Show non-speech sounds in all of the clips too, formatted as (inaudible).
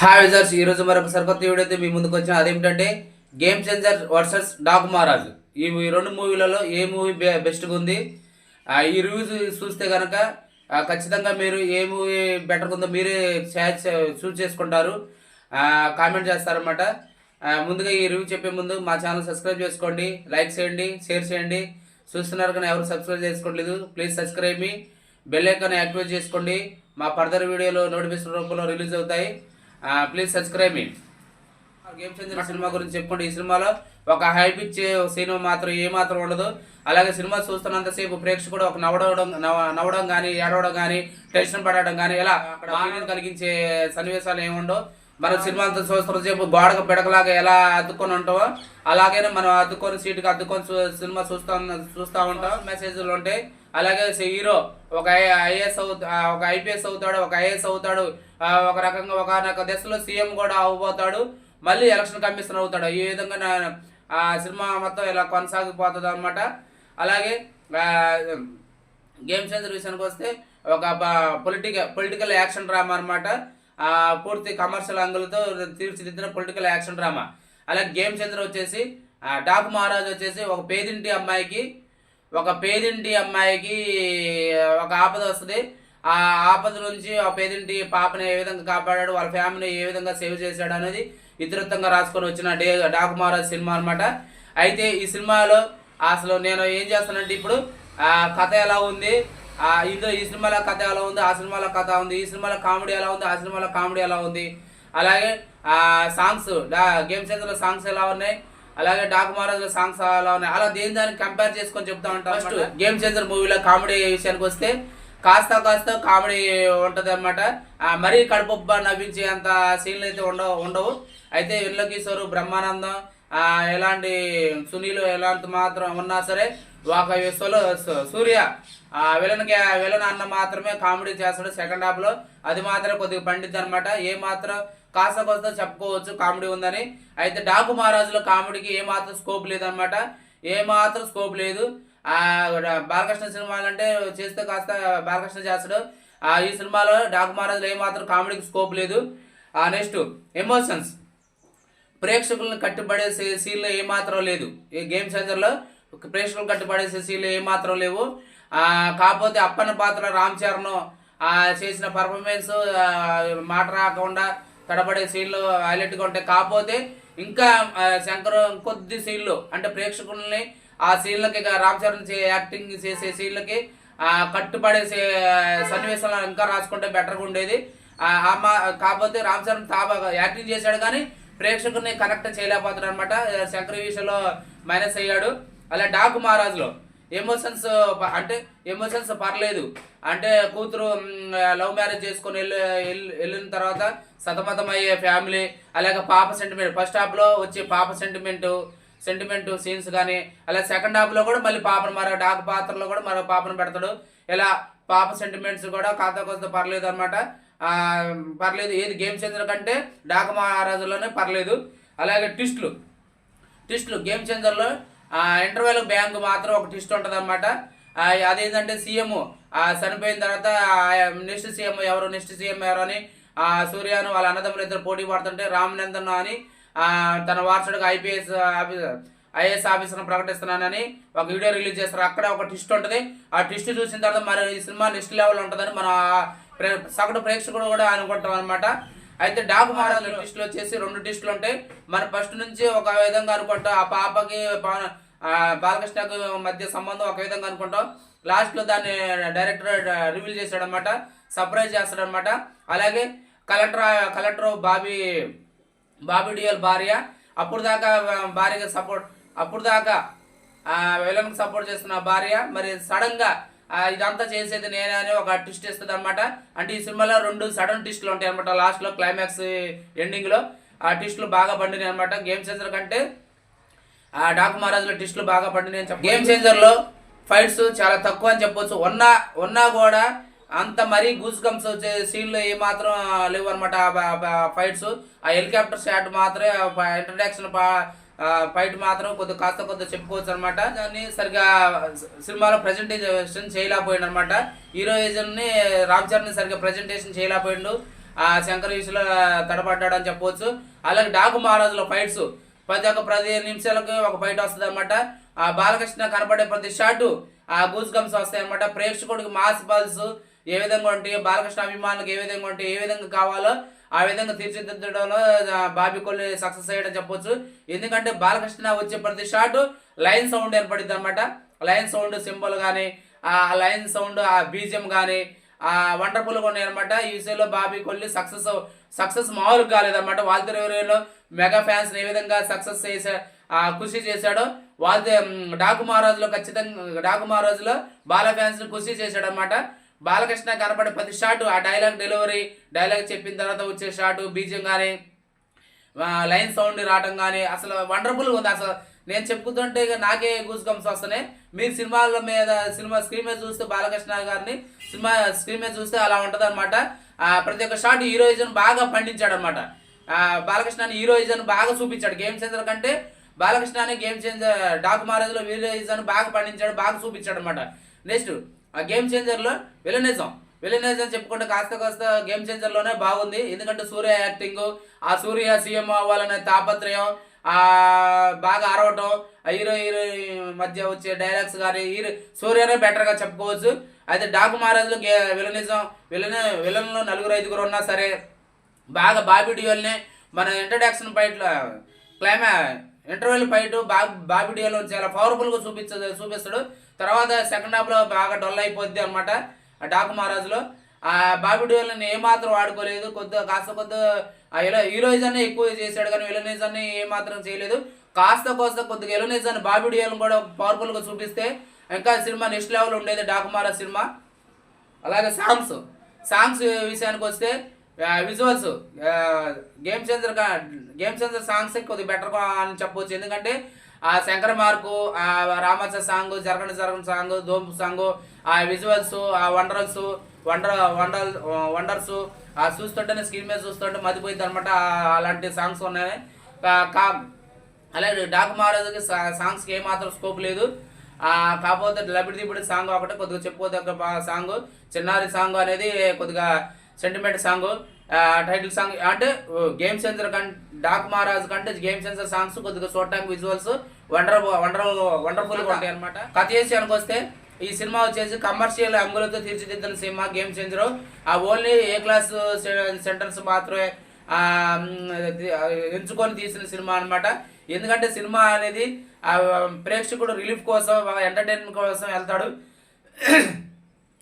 Hi wizards ఈ రోజు మరొక సరికొత్త వీడియో అయితే మీ ముందుకు వచ్చిన. అదేమిటంటే game changer versus Daaku Maharaj ఈ రెండు మూవీలలో ఏ మూవీ బె బెస్ట్గా ఉంది? ఈ రివ్యూస్ చూస్తే కనుక ఖచ్చితంగా మీరు ఏ మూవీ బెటర్గా ఉందో మీరే చూస్ చేసుకుంటారు. కామెంట్ చేస్తారనమాట ముందుగా ఈ రివ్యూ చెప్పే ముందు మా ఛానల్ సబ్స్క్రైబ్ చేసుకోండి. లైక్ చేయండి షేర్ చేయండి. చూస్తున్నారు కానీ ఎవరు సబ్స్క్రైబ్ చేసుకోవట్లేదు ప్లీజ్ సబ్స్క్రైబ్ మీ బెల్ ఐకాన్ యాక్టివేట్ చేసుకోండి. మా ఫర్దర్ వీడియోలో నోటిఫికేషన్ రూపంలో రిలీజ్ అవుతాయి. ప్లీజ్ సబ్స్క్రైబ్ మీ గేమ్ చేంజర్ సినిమా గురించి చెప్పుకోండి. ఈ సినిమాలో ఒక హైప్ ఇచ్చే సినిమా మాత్రం ఏ మాత్రం ఉండదు. అలాగే సినిమా చూస్తున్నంతసేపు ప్రేక్షకుడు ఒక నవ్వడం నవ్వ- నవ్వడం కానీ ఏడవడం కానీ టెన్షన్ పడడం కానీ ఇలా అక్కడ కలిగించే సన్నివేశాలు ఏముండవు. మనం సినిమా అంతా చెప్పు గోడకు బిడకలాగా ఎలా అద్దుకొని ఉంటామో అలాగే మనం అద్దుకొని సీటుకి అద్దుకొని చూ- సినిమా చూస్తా చూస్తూ చూస్తా ఉంటాం మెసేజ్లు ఉంటాయి. అలాగే హీరో ఒక ఐఏఎస్ అవుతా ఒక ఐపీఎస్ అవుతాడు ఒక ఐఏఎస్ అవుతాడు ఒక రకంగా ఒక దశలో సీఎం కూడా అవ్వబోతాడు. మళ్ళీ ఎలక్షన్ కమిషనర్ అవుతాడు. ఈ విధంగా ఆ సినిమా మొత్తం ఇలా కొనసాగిపోతుంది అనమాట అలాగే గేమ్ చేంజర్ విషయానికి వస్తే ఒక పొలిటికల్ పొలిటికల్ యాక్షన్ డ్రామా అనమాట పూర్తి కమర్షియల్ అంగులతో తీర్చిదిద్దిన పొలిటికల్ యాక్షన్ డ్రామా అలాగే గేమ్ చంద్ర వచ్చేసి డాకు మహారాజ్ వచ్చేసి ఒక పేదింటి అమ్మాయికి ఒక పేదింటి అమ్మాయికి ఒక ఆపద వస్తుంది. ఆ ఆపద నుంచి ఆ పేదింటి పాపని ఏ విధంగా కాపాడాడు వాళ్ళ ఫ్యామిలీని ఏ విధంగా సేవ్ చేశాడు అనేది ఇతరత్వంగా రాసుకొని వచ్చిన డే డాకు మహారాజ్ సినిమా అనమాట అయితే ఈ సినిమాలో అసలు నేను ఏం చేస్తానంటే ఇప్పుడు ఆ కథ ఎలా ఉంది ఇందులో ఈ సినిమాలో కథ ఎలా ఉంది? ఆ సినిమాలో కథ ఉంది. ఈ సినిమాలో కామెడీ ఎలా ఉంది? ఆ సినిమాలో కామెడీ ఎలా ఉంది? అలాగే ఆ సాంగ్స్ గేమ్ చేంజర్లో సాంగ్స్ ఎలా ఉన్నాయి? అలాగే డాక్ మహారాజ్ సాంగ్స్ అలా ఉన్నాయి? అలా దేని దానికి కంపేర్ చేసుకొని చెప్తా ఉంటాం ఫస్ట్ గేమ్ చేంజర్ మూవీలో కామెడీ విషయానికి వస్తే కాస్త కాస్త కామెడీ ఉంటది అనమాట మరీ కడుపొబ్బ నవ్వించే అంత సీన్లు అయితే ఉండవు ఉండవు. అయితే విల్ల కిషోర్ బ్రహ్మానందం ఆ, ఎలాంటి సునీల్ ఎలాంటి మాత్రం ఉన్నా సరే ఒక సోలో సూర్య ఆ విలన్ విలన్ అన్న మాత్రమే కామెడీ చేస్తాడు సెకండ్ హాఫ్లో. అది మాత్రం కొద్దిగా పండిద్ది అనమాట ఏ మాత్రం కాస్త కొస్త చెప్పుకోవచ్చు కామెడీ ఉందని. అయితే డాకు మహారాజులో కామెడీకి ఏ మాత్రం స్కోప్ లేదనమాట ఏ మాత్రం స్కోప్ లేదు. ఆ బాలకృష్ణ సినిమాలు అంటే చేస్తే కాస్త బాలకృష్ణ చేస్తాడు. ఆ ఈ సినిమాలో డాకు మహారాజులో ఏ మాత్రం కామెడీకి స్కోప్ లేదు. ఆ నెక్స్ట్ ఎమోషన్స్. ప్రేక్షకులను కట్టుబడే సీన్లు ఏమాత్రం లేదు. ఈ గేమ్ చేంజర్లో ప్రేక్షకులు కట్టుబడేసే సీన్లు ఏమాత్రం లేవు. కాకపోతే అప్పన్న పాత్ర రామ్ చరణ్ చేసిన పర్ఫార్మెన్స్ మాట రాకుండా తడబడే సీన్లు హైలైట్గా ఉంటాయి. కాకపోతే ఇంకా శంకర్ కొద్ది సీన్లు అంటే ప్రేక్షకుల్ని ఆ సీన్లకి రామ్ చరణ్ చే- యాక్టింగ్ చేసే సీన్లకి ఆ, సన్నివేశాలు ఇంకా రాసుకుంటే బెటర్గా ఉండేది. కాకపోతే రామ్ చరణ్ తాబా యాక్టింగ్ చేశాడు కానీ ప్రేక్షకుల్ని కనెక్ట్ చేయలేకపోతున్నాడు అనమాట శంకర్ విషయంలో మైనస్ అయ్యాడు. అలా డాకు మహారాజులో. ఎమోషన్స్ అంటే ఎమోషన్స్ పర్లేదు. అంటే కూతురు లవ్ మ్యారేజ్ చేసుకొని వెళ్ళి వెళ్ళిన తర్వాత సతమతం అయ్యే ఫ్యామిలీ అలాగే పాప సెంటిమెంట్ ఫస్ట్ హాఫ్లో వచ్చే పాప సెంటిమెంటు సెంటిమెంట్ సీన్స్ కానీ అలా సెకండ్ హాఫ్లో కూడా మళ్ళీ పాపను మరో డాక్ పాత్రలో కూడా మరో పాపను పెడతాడు. ఇలా పాప సెంటిమెంట్స్ కూడా కాస్త కొంత పర్లేదు అనమాట పర్లేదు. ఏది గేమ్ చేంజర్ కంటే డాక మహారాజులోనే పర్లేదు. అలాగే ట్విస్ట్లు. ట్విస్ట్లు. గేమ్ చేంజర్లో ఇంటర్వెల్ బ్యాంక్ మాత్రం ఒక ట్విస్ట్ ఉంటుంది అనమాట అదేంటంటే సీఎం చనిపోయిన తర్వాత నెక్స్ట్ సీఎం ఎవరు నెక్స్ట్ సీఎం ఎవరు అని ఆ, సూర్యను వాళ్ళ అన్నదమ్ములు ఇద్దరు పోటీ పడుతుంటే రామనందన్ అని తన వారసుడిగా ఐపీఎస్ ఆఫీసర్ ఐఏఎస్ ఆఫీసర్ను ప్రకటిస్తున్నానని ఒక వీడియో రిలీజ్ చేస్తారు. అక్కడ ఒక ట్విస్ట్ ఉంటుంది. ఆ ట్విస్ట్ చూసిన తర్వాత మరి ఈ సినిమా నెక్స్ట్ లెవెల్ ఉంటుందని మన సగటు ప్రేక్షకుడు కూడా అనుకుంటాం అనమాట అయితే డాకు మహారాజు ట్విస్టులు వచ్చేసి రెండు ట్విస్టులు ఉంటాయి. మన ఫస్ట్ నుంచి ఒక విధంగా అనుకుంటాం ఆ పాపకి బాలకృష్ణకు మధ్య సంబంధం ఒక విధంగా అనుకుంటాం. లాస్ట్లో దాన్ని డైరెక్టర్ రివీల్ చేశాడు అనమాట సర్ప్రైజ్ చేస్తాడు అనమాట అలాగే కలెక్టర్ కలెక్టర్ బాబీ బాబీ డియల్ భార్య అప్పుడు దాకా భార్యగా సపోర్ట్ అప్పుడు దాకా విలన్కి సపోర్ట్ చేస్తున్న భార్య మరి సడన్గా ఇదంతా చేసేది నేనే అని ఒక ట్విస్ట్ ఇస్తుంది అనమాట అంటే ఈ సినిమాలో రెండు సడన్ ట్విస్ట్లు ఉంటాయి అనమాట లాస్ట్లో క్లైమాక్స్ ఎండింగ్లో ఆ ట్విస్ట్లు బాగా పండినాయి అనమాట గేమ్ చేసిన కంటే ఆ డాక్ మహారాజులో ట్విస్టులు బాగా పండినాయి అని గేమ్ చేంజర్లో ఫైట్స్ చాలా తక్కువ అని చెప్పొచ్చు. ఉన్నా ఉన్నా కూడా అంత మరీ గూస్ గమ్స్ వచ్చే సీన్లు ఏమాత్రం లేవు అనమాట ఫైట్స్ ఆ హెలికాప్టర్ షాట్ మాత్రమే ఇంట్రడక్షన్ ఫైట్ మాత్రం కొద్ది కాస్త కొద్ది చెప్పుకోవచ్చు అనమాట దాన్ని సరిగా సినిమాలో ప్రజెంటేషన్ చేయలేకపోయాడు అనమాట హీరోయిజం ని రామ్ చరణ్ సరిగా ప్రజెంటేషన్ చేయలేకపోయిండు. ఆ శంకర్ విషయంలో తడబడ్డాడు అని చెప్పవచ్చు అలాగే డాకు మహారాజులో ఫైట్స్ ప్రతి ఒక్క ప్రతి నిమిషాలకు ఒక బయట వస్తుంది అనమాట ఆ బాలకృష్ణ కనపడే ప్రతి షాటు ఆ గూస్ గమ్స్ వస్తాయి అనమాట ప్రేక్షకుడికి మాస్ పల్స్ ఏ విధంగా ఉంటాయి బాలకృష్ణ అభిమానులకు ఏ విధంగా ఉంటాయి ఏ విధంగా కావాలో ఆ విధంగా తీర్చిదిద్దడంలో బాబీ కొల్లి సక్సెస్ అయ్యడం చెప్పొచ్చు. ఎందుకంటే బాలకృష్ణ వచ్చే ప్రతి షాట్ లైన్ సౌండ్ ఏర్పడింది అనమాట లైన్ సౌండ్ సింబల్ కానీ ఆ లైన్ సౌండ్ ఆ బీజియం కానీ ఆ వండర్ఫుల్గా ఉన్నాయన్నమాట. ఈ విషయంలో బాబీ కొల్లి సక్సెస్ సక్సెస్ మామూలుగా కాలేదన్నమాట. వాళ్ళ ఏరియాలో మెగా ఫ్యాన్స్ ఏ విధంగా సక్సెస్ చేసా కృషి చేశాడో వాళ్ళ డాకు మహారాజులో ఖచ్చితంగా డాకు మహారాజులో బాల ఫ్యాన్స్ కృషి చేశాడు అనమాట బాలకృష్ణ కనపడే ప్రతి షాట్ ఆ డైలాగ్ డెలివరీ డైలాగ్ చెప్పిన తర్వాత వచ్చే షాట్ బీజం కానీ లైన్ సౌండ్ రావడం కానీ అసలు వండర్ఫుల్గా ఉంది. అసలు నేను చెప్పుతుంటే ఇక నాకే గూస్ గమ్స్ వస్తున్నాయి. మీరు సినిమాల మీద సినిమా స్క్రీన్ మీద చూస్తే బాలకృష్ణ గారిని సినిమా స్క్రీన్ మీద చూస్తే అలా ఉంటుంది అనమాట ప్రతి ఒక్క షాట్ హీరోయిజం బాగా పండించాడు అనమాట బాలకృష్ణని హీరోయిజం బాగా చూపించాడు. గేమ్ చేంజర్ కంటే బాలకృష్ణని గేమ్ చేంజర్ డాక్ మహారాజ్లో హీరోయిజం బాగా పండించాడు బాగా చూపించాడు అనమాట నెక్స్ట్ ఆ గేమ్ చేంజర్లో విలనిజం విలనిజం చెప్పుకుంటే కాస్త కాస్త గేమ్ చేంజర్లోనే బాగుంది. ఎందుకంటే సూర్య యాక్టింగ్ ఆ సూర్య సీఎం అవ్వాలనే తాపత్రయం బాగా అరవటం ఆ హీరో హీరోయిన్ మధ్య వచ్చే డైలాగ్స్ కానీ హీరో సూర్యనే బెటర్గా చెప్పుకోవచ్చు. అయితే డాకు మహారాజులో గే విలనిజం విలన విలన్లో నలుగురు ఐదుగురు ఉన్నా సరే బాగా బాబిడియోల్నే మన ఇంట్రడక్షన్ ఫైట్లో క్లైమా ఇంటర్వెల్ ఫైట్ బాబీ బాబీ డియోలో చాలా పవర్ఫుల్గా చూపించ చూపిస్తాడు. తర్వాత సెకండ్ హాఫ్లో బాగా డల్ అయిపోద్ది అనమాట ఆ డాకు మహారాజులో. ఆ బాబీ డియోల్ని ఏమాత్రం వాడుకోలేదు. కొద్దిగా కాస్త కొద్ది హీరోయిజాన్ని ఎక్కువ చేశాడు కానీ విలనిజాన్ని ఏమాత్రం చేయలేదు. కాస్త కోస్త కొద్దిగా విలనిజాన్ని బాబీ డియోల్ని కూడా పవర్ఫుల్గా చూపిస్తే ఇంకా సినిమా నెక్స్ట్ లెవెల్ ఉండేది డాకు మహారాజ్ సినిమా. అలాగే సాంగ్స్ సాంగ్స్ విషయానికి వస్తే visuals game changer game changer songs కొద్దిగా బెటర్ అని చెప్పవచ్చు ఎందుకంటే ఆ శంకర మార్కు ఆ రామాచ సాంగ్ జరగండి జరగండి సాంగ్ దోంపు సాంగ్ ఆ విజువల్స్ ఆ వండర్స్ వండర్ వండర్ వండర్స్ ఆ చూస్తుంటేనే స్క్రీన్ మీద చూస్తుంటే మతిపోయింది అనమాట అలాంటి సాంగ్స్ ఉన్నాయి కా- అలాగే డాక్ మహారాజుకి సా- సాంగ్స్కి ఏమాత్రం స్కోప్ లేదు. కాకపోతే లబిడి దిబిడి సాంగ్ ఒకటి కొద్దిగా చెప్పుకోదగ్గ సాంగ్ చిన్నారి సాంగ్ అనేది కొద్దిగా సెంటిమెంట్ సాంగ్ టైటిల్ సాంగ్ అంటే గేమ్ సెన్సర్ కంటే డాక్ మహారాజ్ కంటే గేమ్ సెన్సర్ సాంగ్స్ కొద్దిగా చూడటానికి విజువల్స్ వండర్ వండర్ వండర్ఫుల్గా ఉంటాయి అనమాట కథ విషయానికి వస్తే ఈ సినిమా వచ్చేసి కమర్షియల్ అంగులతో తీర్చిదిద్దిన సినిమా గేమ్ చేంజర్ ఆ ఓన్లీ ఏ క్లాస్ సెంటర్స్ మాత్రమే ఎంచుకొని తీసిన సినిమా అన్నమాట. ఎందుకంటే సినిమా అనేది ఆ, ప్రేక్షకుడు రిలీఫ్ కోసం ఎంటర్టైన్మెంట్ కోసం వెళ్తాడు. (clears throat)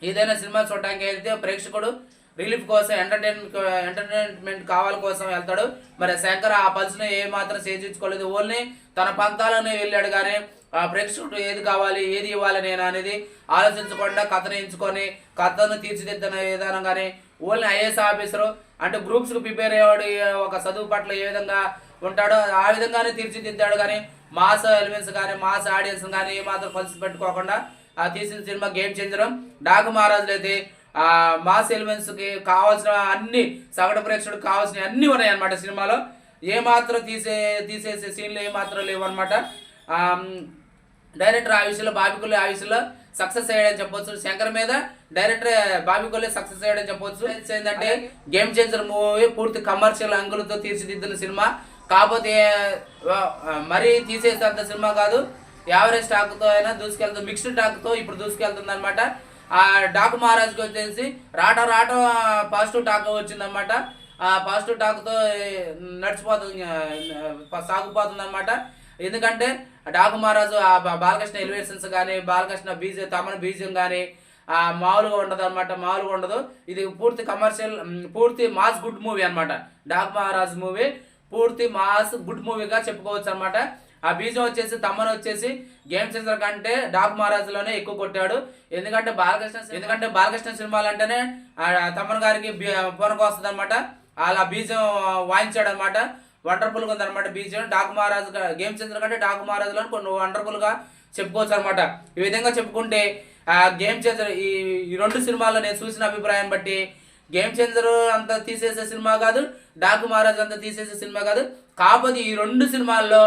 ఏదైనా సినిమా చూడడానికి అయితే ప్రేక్షకుడు రిలీఫ్ కోసం ఎంటర్టైన్మెంట్ ఎంటర్టైన్మెంట్ కావాలి కోసం వెళ్తాడు. మరి శంకర్ ఆ పల్స్ని ఏ మాత్రం చేయించుకోలేదు ఓన్లీ తన పంతాలనే వెళ్ళాడు కానీ ఆ ప్రేక్షకుడు ఏది కావాలి ఏది ఇవ్వాలి నేను అనేది ఆలోచించకుండా కథను ఎంచుకొని కథను తీర్చిదిద్దిన విధానం కానీ ఓన్లీ ఐఏఎస్ ఆఫీసరు. అంటే గ్రూప్స్కి ప్రిపేర్ అయ్యేవాడు ఒక చదువు పట్ల ఏ విధంగా ఉంటాడో ఆ విధంగానే తీర్చిదిద్దాడు కానీ మాస్ ఎలిమెంట్స్ కానీ మాస్ ఆడియన్స్ కానీ ఏమాత్రం కలిసి పెట్టుకోకుండా ఆ తీసిన సినిమా గేమ్ చేంజరం. డాకు మహారాజులు అయితే మాస్ ఎలిమెంట్స్కి కావాల్సిన అన్ని సగటు ప్రేక్షకుడికి కావాల్సిన అన్ని ఉన్నాయి అన్నమాట సినిమాలో. ఏమాత్రం తీసే తీసేసే సీన్లు ఏమాత్రం లేవు అనమాట డైరెక్టర్ ఆ విషయంలో బాబికొల్లి ఆ విషయంలో సక్సెస్ అయ్యాడని చెప్పొచ్చు. శంకర్ మీద డైరెక్టర్ బాబికొల్లి సక్సెస్ అయ్యాడని చెప్పొచ్చు. ఏంటంటే గేమ్ చేంజర్ మూవీ పూర్తి కమర్షియల్ అంగులతో తీర్చిదిద్దిన సినిమా. కాకపోతే మరీ తీసేసేంత సినిమా కాదు. యావరేజ్ టాక్తో అయినా దూసుకెళ్తుంది మిక్స్డ్ టాక్తో ఇప్పుడు దూసుకెళ్తుంది అనమాట ఆ డాకు మహారాజ్కి వచ్చేసి రాట రాట పాజిటివ్ టాక్ వచ్చిందనమాట ఆ పాజిటివ్ టాక్తో నడిచిపోతుంది ఆ, ఎందుకంటే డాకు మహారాజు ఆ బాలకృష్ణ ఎలివేషన్స్ కానీ బాలకృష్ణ బీజం తమన్ బీజం కానీ ఆ మామూలుగా ఉండదు అనమాట మామూలుగా ఉండదు. ఇది పూర్తి కమర్షియల్ పూర్తి మాస్ గుడ్ మూవీ అనమాట డాక్ మహారాజ్ మూవీ పూర్తి మాస్ గుడ్ మూవీగా చెప్పుకోవచ్చు అనమాట ఆ బీజం వచ్చేసి తమ్మన్ వచ్చేసి గేమ్ సెన్సర్ కంటే డాక్ మహారాజులోనే ఎక్కువ కొట్టాడు. ఎందుకంటే బాలకృష్ణ ఎందుకంటే బాలకృష్ణ సినిమాలు అంటేనే ఆ తమ్మన్ గారికి పొనకు వస్తుంది అనమాట అలా బీజం వాయించాడు అనమాట వండర్ఫుల్గా ఉందన్నమాట బీజం. డాక్ మహారాజు గేమ్ సెన్సర్ కంటే డాక్ మహారాజులో కొన్ని వండర్ఫుల్గా చెప్పుకోవచ్చు అనమాట ఈ విధంగా చెప్పుకుంటే ఆ గేమ్ చేంజర్ ఈ ఈ రెండు సినిమాల్లో నేను చూసిన అభిప్రాయం బట్టి గేమ్ చేంజర్ అంత తీసేసే సినిమా కాదు డాకు మహారాజ్ అంత తీసేసే సినిమా కాదు. కాకపోతే ఈ రెండు సినిమాల్లో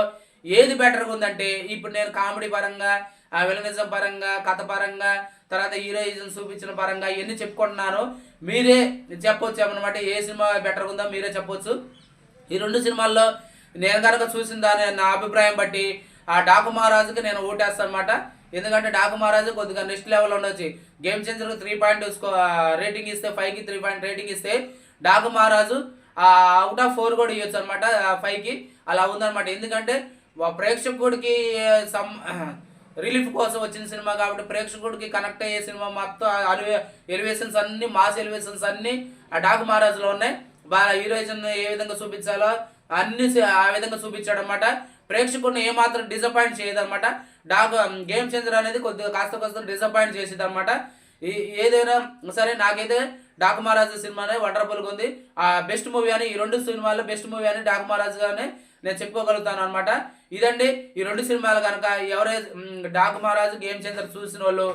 ఏది బెటర్గా ఉందంటే ఇప్పుడు నేను కామెడీ పరంగా ఆ విలనిజం పరంగా కథ పరంగా తర్వాత హీరోయిజం చూపించిన పరంగా ఇవన్నీ చెప్పుకుంటున్నాను. మీరే చెప్పొచ్చు అనమాట ఏ సినిమా బెటర్ ఉందో మీరే చెప్పొచ్చు. ఈ రెండు సినిమాల్లో నేను కనుక చూసిన దాని నా అభిప్రాయం బట్టి ఆ డాకు మహారాజుకి నేను ఓటేస్తాను అనమాట ఎందుకంటే డాకు మహారాజు కొద్దిగా నెక్స్ట్ లెవెల్ ఉండొచ్చు. గేమ్ చేంజర్కి త్రీ పాయింట్ రేటింగ్ ఇస్తే ఫైవ్కి త్రీ పాయింట్ రేటింగ్ ఇస్తే డాకు మహారాజు అవుట్ ఆఫ్ ఫోర్ కూడా ఇవ్వచ్చు అనమాట ఫైవ్కి అలా ఉందన్నమాట. ఎందుకంటే ప్రేక్షకుడికి సమ్ రిలీఫ్ కోసం వచ్చిన సినిమా కాబట్టి ప్రేక్షకుడికి కనెక్ట్ అయ్యే సినిమా మొత్తం అలివే ఎలివేషన్స్ అన్నీ మాస్ ఎలివేషన్స్ అన్నీ ఆ డాక్ మహారాజులో ఉన్నాయి. బాగా హీరోయిజన్ ఏ విధంగా చూపించాలో అన్ని ఆ విధంగా చూపించాడు అనమాట ప్రేక్షకుడిని ఏమాత్రం డిసప్పాయింట్ చేయదు అనమాట డాక్ గేమ్ చేంజర్ అనేది కొద్దిగా కాస్త కాస్త డిసప్పాయింట్ చేసేది అనమాట ఏదైనా సరే నాకైతే డాక్ మహారాజు సినిమానే వండర్ఫుల్గా ఉంది. ఆ బెస్ట్ మూవీ అని ఈ రెండు సినిమాల్లో బెస్ట్ మూవీ అని డాక్ మహారాజు గానే నేను చెప్పుకోగలుగుతాను అనమాట ఇదండి ఈ రెండు సినిమాలు కనుక ఎవరైతే డాక్ మహారాజు గేమ్ చేంజర్ చూసిన వాళ్ళు